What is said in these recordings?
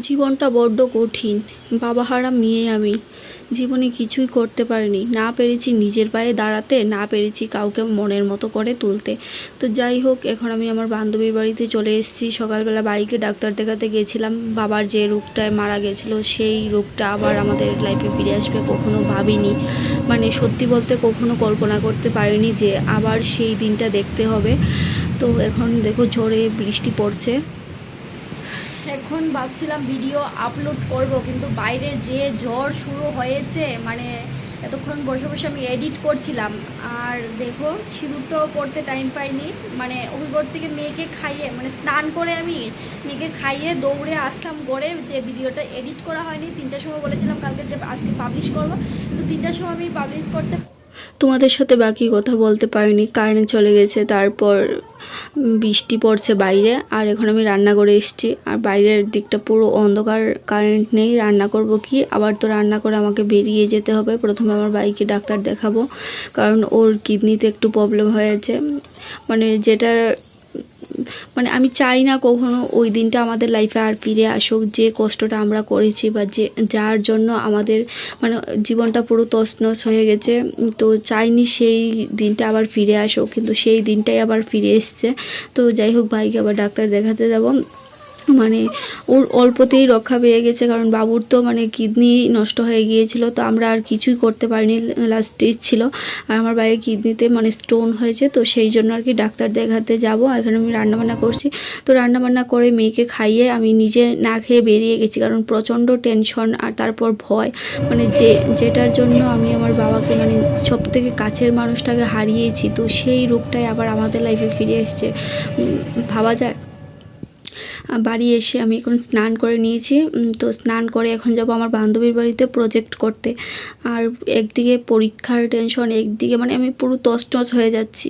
জীবনটা বড্ড কঠিন। বাবা হারা মেয়ে আমি। জীবনে কিছুই করতে পারিনি। না পেরেছি নিজের পায়ে দাঁড়াতে, না পেরেছি কাউকে মনের মতো করে তুলতে। তো যাই হোক, এখন আমি আমার বান্ধবীর বাড়িতে চলে এসেছি। সকালবেলা বাইকে ডাক্তার দেখাতে গেছিলাম। বাবার যে রোগটায় মারা গেছিল, সেই রোগটা আবার আমাদের লাইফে ফিরে আসবে কখনো ভাবিনি। মানে সত্যি বলতে কখনো কল্পনা করতে পারিনি যে আবার সেই দিনটা দেখতে হবে। তো এখন দেখো ঝড়ে বৃষ্টি পড়ছে। এখন ভাবছিলাম ভিডিও আপলোড করব, কিন্তু বাইরে যে ঝড় শুরু হয়েছে মানে এতক্ষণ বসে বসে আমি এডিট করছিলাম। আর দেখো সিঁদুরটাও পড়তে টাইম পাইনি মানে অভিগর থেকে মেয়েকে খাইয়ে মানে স্নান করে আমি মেয়েকে খাইয়ে দৌড়ে আসলাম গড়ে যে ভিডিওটা এডিট করা হয়নি। তিনটার সময় বলেছিলাম কালকে যে আজকে পাবলিশ করব, কিন্তু তিনটার সময় আমি পাবলিশ করতে তোমাদের সাথে বাকি কথা বলতে পারিনি, কারেন্ট চলে গেছে, তারপর বৃষ্টি পড়ছে বাইরে, আর এখন আমি রান্না করে এসেছি, আর বাইরের দিকটা পুরো অন্ধকার, কারেন্ট নেই, রান্না করব কি? আবার তো রান্না করে আমাকে বেরিয়ে যেতে হবে, প্রথমে আমার বাইকে ডাক্তার দেখাবো, কারণ ওর কিডনিতে একটু প্রবলেম হয়েছে মানে যেটা মানে আমি চাই না কখনো ওই দিনটা আমাদের লাইফে আর ফিরে আসুক। যে কষ্টটা আমরা করেছি বা যে, যার জন্য আমাদের মানে জীবনটা পুরো তছনছ হয়ে গেছে, তো চাইনি সেই দিনটা আবার ফিরে আসুক। কিন্তু সেই দিনটাই আবার ফিরে এসছে। তো যাই হোক, ভাইকে আবার ডাক্তার দেখাতে যাব। মানে ওর অল্পতেই রক্ষা পেয়ে গেছে, কারণ বাবুর তো মানে কিডনি নষ্ট হয়ে গিয়েছিল, তো আমরা আর কিছুই করতে পারিনি লাস্ট স্টেজ ছিল। আর আমার বাইরে কিডনিতে মানে স্টোন হয়েছে, তো সেই জন্য আর কি ডাক্তার দেখাতে যাব। এখানে আমি রান্নাবান্না করছি। তো রান্নাবান্না করে মেয়েকে খাইয়ে আমি নিজে না খেয়ে বেরিয়ে গেছি, কারণ প্রচণ্ড টেনশন আর তারপর ভয়। মানে যে, যেটার জন্য আমি আমার বাবাকে মানে সব থেকে কাছের মানুষটাকে হারিয়েছি, তো সেই রূপটাই আবার আমাদের লাইফে ফিরে এসছে। ভাবা যায়? বাড়ি এসে আমি এখন স্নান করে নিয়েছি। তো স্নান করে এখন যাব আমার বান্ধবীর বাড়িতে প্রজেক্ট করতে। আর একদিকে পরীক্ষার টেনশন একদিকে মানে আমি পুরো তছনছ হয়ে যাচ্ছি।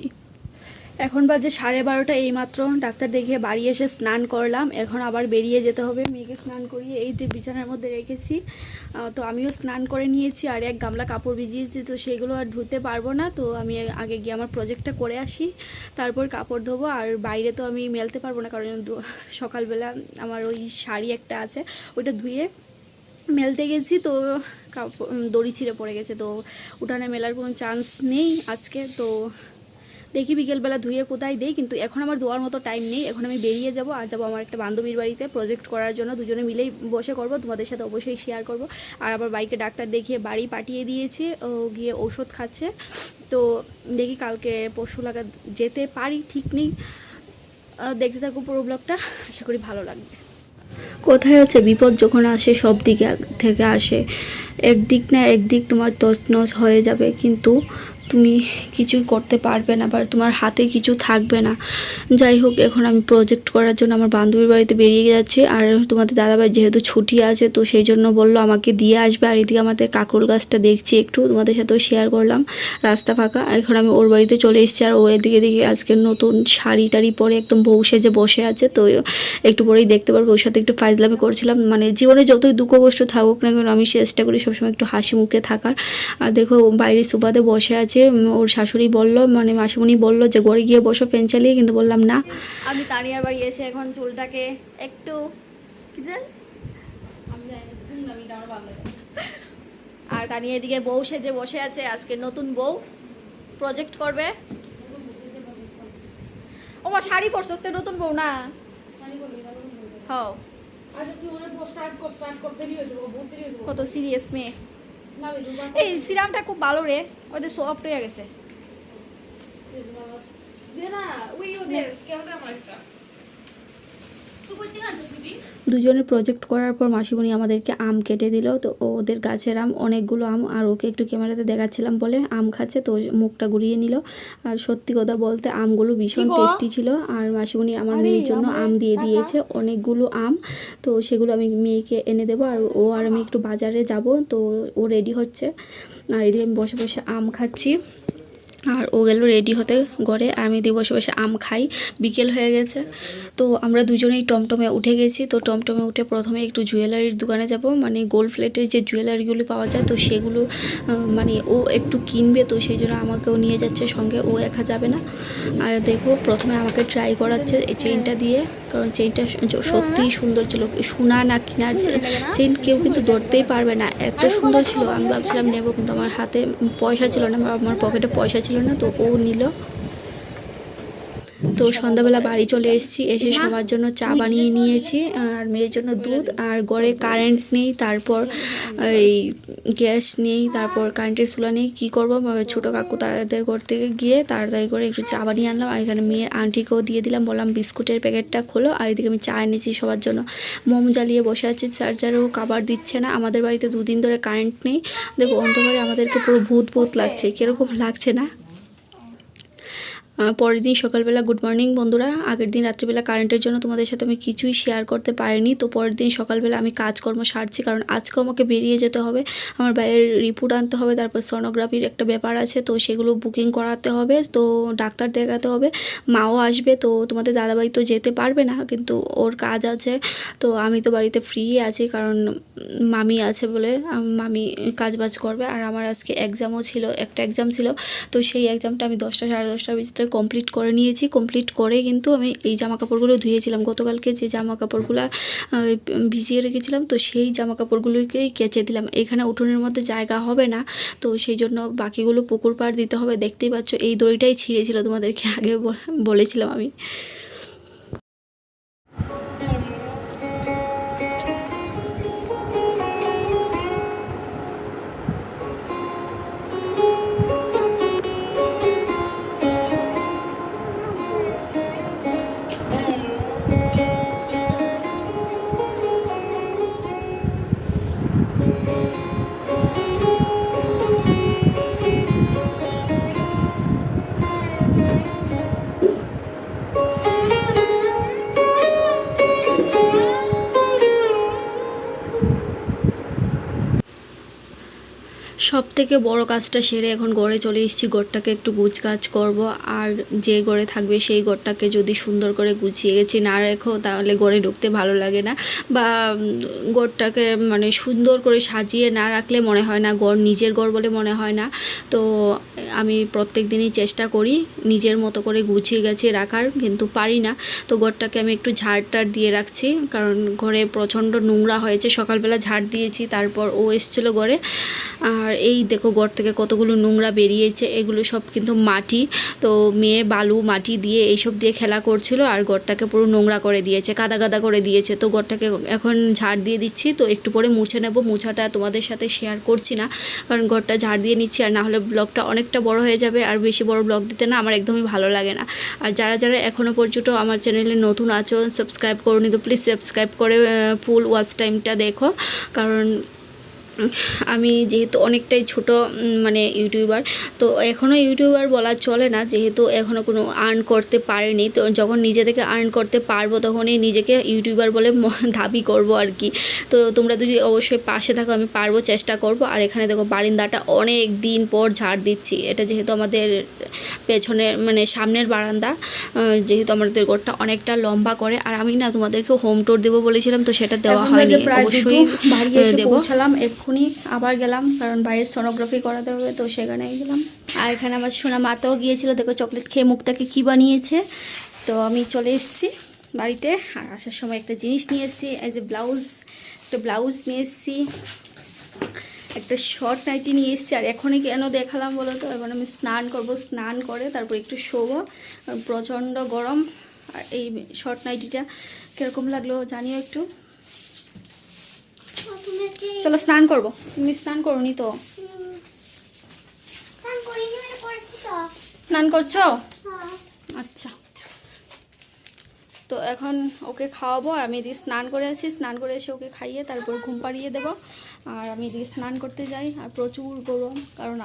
এখন বাজে সাড়ে বারোটা এইমাত্র। ডাক্তার দেখিয়ে বাড়ি এসে স্নান করলাম। এখন আবার বেরিয়ে যেতে হবে। মেয়েকে স্নান করিয়ে এই যে বিছানার মধ্যে রেখেছি। তো আমিও স্নান করে নিয়েছি আর এক গামলা কাপড় ভিজিয়েছি। তো সেগুলো আর ধুতে পারব না। তো আমি আগে গিয়ে আমার প্রজেক্টটা করে আসি। তারপর কাপড় ধোবো। আর বাইরে তো আমি মেলতে পারব না। কারণ সকালবেলা আমার ওই শাড়ি একটা আছে, ওইটা ধুয়ে মেলতে গেছি। তো কাপড় দড়ি ছিঁড়ে পড়ে গেছে। তো উঠানে মেলার কোনো চান্স নেই আজকে। তো দেখি বিকেলবেলা ধুয়ে কোথায় দেই, কিন্তু এখন আমার ধোয়ার মতো টাইম নেই। এখন আমি বেরিয়ে যাব আর যাব আমার একটা বান্ধবীর বাড়িতে প্রজেক্ট করার জন্য। দুজনে মিলেই বসে করব, তোমাদের সাথে অবশ্যই শেয়ার করব। আর আবার বাইকে ডাক্তার দেখিয়ে বাড়ি পাঠিয়ে দিয়েছে, ও গিয়ে ঔষধ খাচ্ছে। তো দেখি কালকে পরশু লাগা যেতে পারি, ঠিক নেই। দেখতে থাকো পুরো ব্লগটা আশা করি ভালো লাগবে। কোথায় আছে? বিপদ যখন আসে, সব দিকে থেকে আসে। একদিক না একদিক তোমার তছনছ হয়ে যাবে, কিন্তু তুমি কিছুই করতে পারবে না বা তোমার হাতে কিছু থাকবে না। যাই হোক, এখন আমি প্রজেক্ট করার জন্য আমার বান্ধবীর বাড়িতে বেরিয়ে যাচ্ছি। আর তোমাদের দাদাভাই যেহেতু ছুটি আছে, তো সেই জন্য বলল আমাকে দিয়ে আসবে। আর এদিকে আমাদের কাকুর গাছটা দেখছি একটু, তোমাদের সাথেও শেয়ার করলাম। রাস্তা ফাঁকা, এখন আমি ওর বাড়িতে চলে এসেছি। আর ও এদিকে দিকে আজকে নতুন শাড়ি টাড়ি পরে একদম বউ সেজে বসে আছে। তো একটু পরেই দেখতে পারব, ওর সাথে একটু ফাইজলামি করছিলাম। মানে জীবনে যতই দুঃখ কষ্ট থাকুক না কেন, আমি চেষ্টা করি সবসময় একটু হাসি মুখে থাকার। আর দেখো, বাইরে সুপাতে বসে আছে উম, ওর শাশুড়ি বলল মানে মাসিমণি বলল যে ঘরে গিয়ে বসো ফ্যান চালিয়ে। কিন্তু বললাম না। আমি তানিয়ার বাড়ি এসে এখন চুলটাকে একটু কি জান আর তানিয়া এদিকে বউ সেজে বসে আছে আজকে নতুন বউ প্রজেক্ট করবে। ও মা শাড়ি পরছস তো নতুন বউ না? হও। কত সিরিয়াস মেয়ে। এই সিরামটা খুব ভালো রে। ওদের সফট হয়ে গেছে। দুজনে প্রজেক্ট করার পর মাসিমণি আমাদেরকে আম কেটে দিল। তো ওদের গাছের আম অনেকগুলো আম আর ওকে একটু ক্যামেরাতে দেখাচ্ছিলাম বলে আম খাচ্ছে তো মুখটা ঘুরিয়ে নিল। আর সত্যি কথা বলতে আমগুলো ভীষণ টেস্টি ছিল। আর মাসিমণি আমার মেয়ের জন্য আম দিয়ে দিয়েছে অনেকগুলো আম। তো সেগুলো আমি মেয়েকে এনে দেবো আর ও আর আমি একটু বাজারে যাব তো ও রেডি হচ্ছে। আর এদিকে আমি বসে বসে আম খাচ্ছি। আর ও গেল রেডি হতে ঘরে। আর আমি দিয়ে বসে বসে আম খাই। বিকেল হয়ে গেছে। তো আমরা দুজনেই টমটমে উঠে গেছি। তো টমটমে উঠে প্রথমে একটু জুয়েলারির দোকানে যাব। মানে গোল্ড প্লেটের যে জুয়েলারিগুলো পাওয়া যায়, তো সেগুলো মানে ও একটু কিনবে, তো সেই জন্য আমাকেও নিয়ে যাচ্ছে সঙ্গে। ও একা যাবে না। আর দেখো, প্রথমে আমাকে ট্রাই করাচ্ছে এই চেইনটা দিয়ে। কারণ চেনটা সত্যিই সুন্দর ছিল। সোনা না কিনার চেন কেউ কিন্তু ধরতেই পারবে না। এত সুন্দর ছিল। আমি ভাবছিলাম নেব কিন্তু আমার হাতে পয়সা ছিল না বা আমার পকেটে পয়সা ছিল না তো ও নিল। তো সন্ধ্যাবেলা বাড়ি চলে এসেছি, এসে সবার জন্য চা বানিয়ে নিয়েছি, আর মেয়ের জন্য দুধ, আর ঘরে কারেন্ট নেই, তারপর এই গ্যাস নেই, তারপর কারেন্টের চুলা নেই, কী করব? ছোটো কাকু তাদের ঘর থেকে গিয়ে তাড়াতাড়ি করে একটু চা বানিয়ে আনলাম, আর এখানে মেয়ের আন্টিকেও দিয়ে দিলাম, বললাম বিস্কুটের প্যাকেটটা খোলো, আর এদিকে আমি চা এনেছি সবার জন্য। মোম জ্বালিয়ে বসে আছি চার্জারও কাবার দিচ্ছে না, আমাদের বাড়িতে দুদিন ধরে কারেন্ট নেই, দেখো অন্ধকারে আমাদেরকে পুরো ভূত ভূত লাগছে, কীরকম লাগছে না? পরের দিন সকালবেলা গুড মর্নিং বন্ধুরা। আগের দিন রাত্রিবেলা কারেন্টের জন্য তোমাদের সাথে আমি কিছুই শেয়ার করতে পারিনি। তো পরের দিন সকালবেলা আমি কাজকর্ম সারছি, কারণ আজকেও আমাকে বেরিয়ে যেতে হবে। আমার বাইরের রিপোর্ট আনতে হবে, তারপর সনোগ্রাফির একটা ব্যাপার আছে, তো সেগুলো বুকিং করাতে হবে, তো ডাক্তার দেখাতে হবে। মাও আসবে, তো তোমাদের দাদাভাই তো যেতে পারবে না, কিন্তু ওর কাজ আছে। তো আমি তো বাড়িতে ফ্রি আছি, কারণ মামি আছে বলে মামি কাজ বাজ করবে। আর আমার আজকে এক্সামও ছিল, একটা এক্সাম ছিল, তো সেই এক্সামটা আমি দশটা, সাড়ে দশটার ভিতরে কমপ্লিট করে নিয়েছি। কমপ্লিট করে কিন্তু আমি এই জামা কাপড়গুলো ধুয়েছিলাম। গতকালকে যে জামা কাপড়গুলো ভিজিয়ে রেখেছিলাম, তো সেই জামা কাপড়গুলোকেই কেচে দিলাম। এখানে উঠোনের মধ্যে জায়গা হবে না, তো সেই জন্য বাকিগুলো পুকুর পাড় দিতে হবে। দেখতেই পাচ্ছ, এই দড়িটাই ছিঁড়েছিল তোমাদেরকে আগে বলেছিলাম আমি। থেকে বড় কাজটা সেরে এখন গড়ে চলে এসেছি, গড়টাকে একটু গুছগাছ করব। আর যে গড়ে থাকবে সেই গড়টাকে যদি সুন্দর করে গুছিয়ে গেছি না রেখো, তাহলে গড়ে ঢুকতে ভালো লাগে না। বা গড়টাকে মানে সুন্দর করে সাজিয়ে না রাখলে মনে হয় না, গড় নিজের গড় বলে মনে হয় না। তো, আমি প্রত্যেক দিনই চেষ্টা করি নিজের মতো করে গুছিয়ে গেছে রাখার, কিন্তু পারি না। তো গড়টাকে আমি একটু ঝাড় টাড় দিয়ে রাখছি, কারণ ঘরে প্রচণ্ড নোংরা হয়েছে। সকালবেলা ঝাড় দিয়েছি, তারপর ও এসেছিল ঘরে আর এই দেখো ঘর থেকে কতগুলো নোংরা বেরিয়েছে, এগুলো সব কিন্তু মাটি। তো মেয়ে বালু, মাটি দিয়ে এইসব দিয়ে খেলা করছিল আর ঘরটাকে পুরো নোংরা করে দিয়েছে, কাদা কাদা করে দিয়েছে। তো ঘরটাকে এখন ঝাড় দিয়ে দিচ্ছি, তো একটু পরে মুছে নেব। মুছাটা তোমাদের সাথে শেয়ার করছি না, কারণ ঘরটা ঝাড় দিয়ে নিচ্ছি আর না হলে ব্লগটা অনেকটা বড় হয়ে যাবে আর বেশি বড় ব্লগ দিতে না আমার একদমই ভালো লাগে না। আর যারা যারা এখনও পর্যন্ত আমার চ্যানেলে নতুন আছো সাবস্ক্রাইব করনি তো প্লিজ সাবস্ক্রাইব করে ফুল ওয়াচ টাইমটা দেখো, কারণ আমি যেহেতু অনেকটাই ছোট মানে ইউটিউবার তো এখনও ইউটিউবার বলা চলে না যেহেতু এখনও কোনো আর্ন করতে পারেনি তো যখন নিজে থেকে আর্ন করতে পারব তখনই নিজেকে ইউটিউবার বলে দাবি করব আর কি। তো তোমরা যদি অবশ্যই পাশে থাকো আমি পারব চেষ্টা করব। আর এখানে দেখো বারিন্দাটা অনেক দিন পর ঝাড় দিচ্ছি। এটা যেহেতু আমাদের পেছনের মানে সামনের বারান্দা যেহেতু আমাদের ঘরটা অনেকটা লম্বা করে আর আমি না তোমাদেরকে হোম টুর দেবো বলেছিলাম তো সেটা দেওয়া হয়নি। অবশ্যই দেবো। এক্ষুনি আবার গেলাম, কারণ বাইরের সোনোগ্রাফি করাতে হবে, তো সেখানে গেলাম। আর এখানে আমার সোনা মাতাও গিয়েছিল, দেখো চকলেট খেয়ে মুখটাকে কী বানিয়েছে। তো আমি চলে এসেছি বাড়িতে, আর আসার সময় একটা জিনিস নিয়ে এসেছি, এই যে ব্লাউজ একটা ব্লাউজ নিয়ে এসেছি, একটা শর্ট নাইটি নিয়ে এসেছি, আর এখনই কেন দেখালাম বলো তো? এখন আমি স্নান করব, স্নান করে তারপর একটু শোবো প্রচণ্ড গরম, আর এই শর্ট নাইটিটা কীরকম লাগল জানিও একটু। চলো স্নান করব। তুমি স্নান করনি তো? স্নান করছ আচ্ছা। তো এখন ওকে খাওয়াবো আর আমি এদিকে স্নান করে আসি। স্নান করে এসে ওকে খাইয়ে তারপর ঘুম পাড়িয়ে দেবো। আর আমি এদিকে স্নান করতে যাই আর প্রচুর গরম। কারণ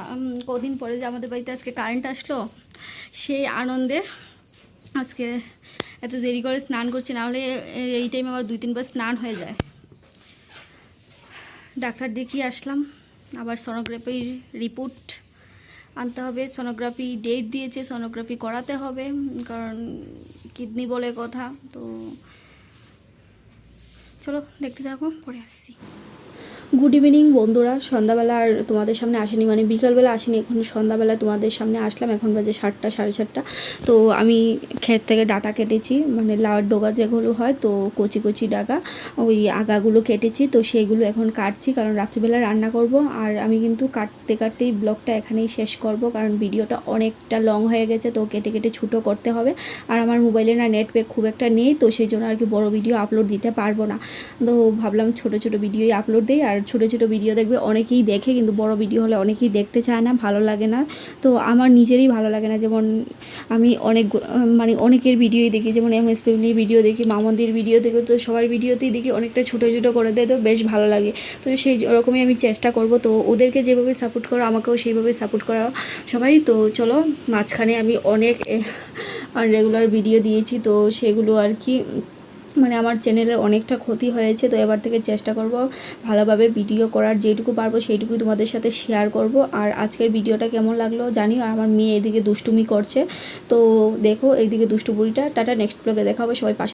কদিন পরে যে আমাদের বাড়িতে আজকে কারেন্ট আসলো সেই আনন্দে আজকে এত দেরি করে স্নান করছি। না হলে এই টাইমে আমার দুই তিনবার স্নান হয়ে যায়। ডাক্তার দেখিয়ে আসলাম। আবার সোনোগ্রাফির রিপোর্ট আনতে হবে। সোনোগ্রাফি ডেট দিয়েছে সোনোগ্রাফি করাতে হবে, কারণ কিডনি বলে কথা। তো চলো, দেখতে থাকো, পরে আসছি। গুড ইভিনিং বন্ধুরা। সন্ধ্যাবেলা আর তোমাদের সামনে আসেনি মানে বিকালবেলা আসেনি, এখন সন্ধ্যাবেলা তোমাদের সামনে আসলাম, এখন বাজে সাতটা, সাড়ে সাতটা। তো আমি ক্ষেত থেকে ডাটা কেটেছি মানে লাউয়ের ডোগা যেগুলো হয়, তো কচি কচি ডাগা, ওই আগাগুলো কেটেছি, তো সেইগুলো এখন কাটছি, কারণ রাত্রিবেলা রান্না করব, আর আমি কিন্তু কাটতে কাটতেই ব্লগটা এখানেই শেষ করব, কারণ ভিডিওটা অনেকটা লং হয়ে গেছে, তো কেটে কেটে ছোটো করতে হবে। আর আমার মোবাইলে না নেট প্যাক খুব একটা নেই, তো সেই জন্য আর কি বড় ভিডিও আপলোড দিতে পারব না। তো ভাবলাম ছোট ছোট ভিডিওই আপলোড দিই, আর ছোট ছোটো ভিডিও দেখবে, অনেকেই দেখে কিন্তু বড় ভিডিও হলে অনেকেই দেখতে চায় না, ভালো লাগে না। তো আমার নিজেরই ভালো লাগে না, যেমন আমি অনেক মানে অনেকের ভিডিওই দেখি, যেমন এম এস ফ্যামিলির ভিডিও দেখি, মামন্দির ভিডিও দেখি, তো সবার ভিডিওতেই দেখি অনেকটা ছোটো ছোটো করে দেয়, তো বেশ ভালো লাগে। তো সেই রকমই আমি চেষ্টা করব, তো ওদেরকে যেভাবে সাপোর্ট করো, আমাকেও সেইভাবে সাপোর্ট করা সবাই। তো চলো, মাঝখানে আমি অনেক রেগুলার ভিডিও দিয়েছি, তো সেগুলো আর কি। মানে আমার চ্যানেলের অনেকটা ক্ষতি হয়েছে, তো এবার থেকে চেষ্টা করব ভালোভাবে ভিডিও করার, যেটুকু পারব সেইটুকুই তোমাদের সাথে শেয়ার করব। আর আজকের ভিডিওটা কেমন লাগল জানি আর আমার মেয়ে এদিকে দুষ্টুমি করছে, তো দেখো এইদিকে দুষ্টু বুড়িটা, টাটা নেক্সট ব্লগে দেখা হবে, সবাই পাশে